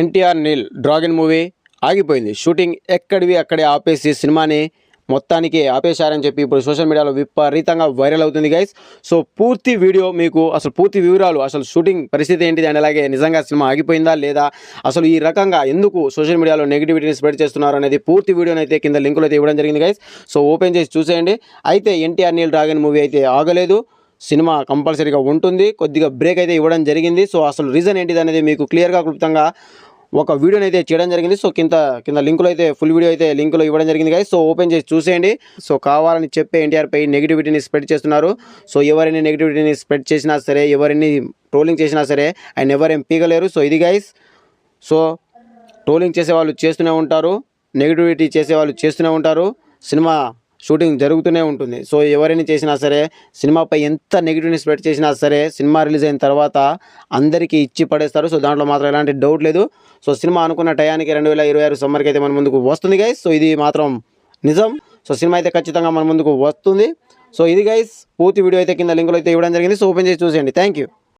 NTR Neel Dragon movie ఆగిపోయింది. Shooting ఎక్కడివి అక్కడే ఆపేసి సినిమాని మొత్తానికి ఆపేశారని చెప్పి ఇప్పుడు సోషల్ మీడియాలో విపరీతంగా వైరల్ అవుతుంది గైస్ సో పూర్తి వీడియో మీకు అసలు పూర్తి వివరాలు అసలు షూటింగ్ పరిస్థితి ఏంటిది అండ్ అలాగే నిజంగా సినిమా ఆగిపోయిందా లేదా అసలు ఈ రకంగా ఎందుకు సోషల్ మీడియాలో నెగిటివిటీని స్ప్రెడ్ చేస్తున్నారు అనేది పూర్తి వీడియోని అయితే కింద లింకులు అయితే ఇవ్వడం జరిగింది గైస్ సో ఓపెన్ చేసి చూసేయండి. అయితే ఎన్టీఆర్ నీల్ డ్రాగన్ మూవీ అయితే ఆగలేదు. సినిమా కంపల్సరీగా ఉంటుంది. కొద్దిగా బ్రేక్ అయితే ఇవ్వడం జరిగింది. సో అసలు రీజన్ ఏంటిది అనేది మీకు క్లియర్గా క్లుప్తంగా ఒక వీడియోని అయితే చేయడం జరిగింది. సో కింద కింద లింకులో అయితే ఫుల్ వీడియో అయితే లింకులో ఇవ్వడం జరిగింది కానీ సో ఓపెన్ చేసి చూసేయండి. సో కావాలని చెప్పే ఎన్టీఆర్పై నెగిటివిటీని స్ప్రెడ్ చేస్తున్నారు. సో ఎవరిని నెగిటివిటీని స్ప్రెడ్ చేసినా సరే ఎవరిని ట్రోలింగ్ చేసినా సరే ఆయన ఎవరేం పీగలేరు. సో ఇది గైస్ సో ట్రోలింగ్ చేసే వాళ్ళు చేస్తూనే ఉంటారు. నెగిటివిటీ చేసే వాళ్ళు చేస్తూనే ఉంటారు. సినిమా షూటింగ్ జరుగుతూనే ఉంటుంది. సో ఎవరైనా చేసినా సరే సినిమాపై ఎంత నెగిటివ్ని స్ప్రెడ్ చేసినా సరే సినిమా రిలీజ్ అయిన తర్వాత అందరికీ ఇచ్చి పడేస్తారు. సో దాంట్లో మాత్రం ఎలాంటి డౌట్ లేదు. సో సినిమా అనుకున్న టయానికి రెండు వేల ఇరవై ఆరు సమ్మర్కి అయితే మన ముందుకు వస్తుంది గైస్ సో ఇది మాత్రం నిజం. సో సినిమా అయితే ఖచ్చితంగా మన ముందుకు వస్తుంది. సో ఇది గైస్ పూర్తి వీడియో అయితే కింద లింకులు అయితే ఇవ్వడం జరిగింది. సో ఓపెన్ చేసి చూసేయండి. Thank you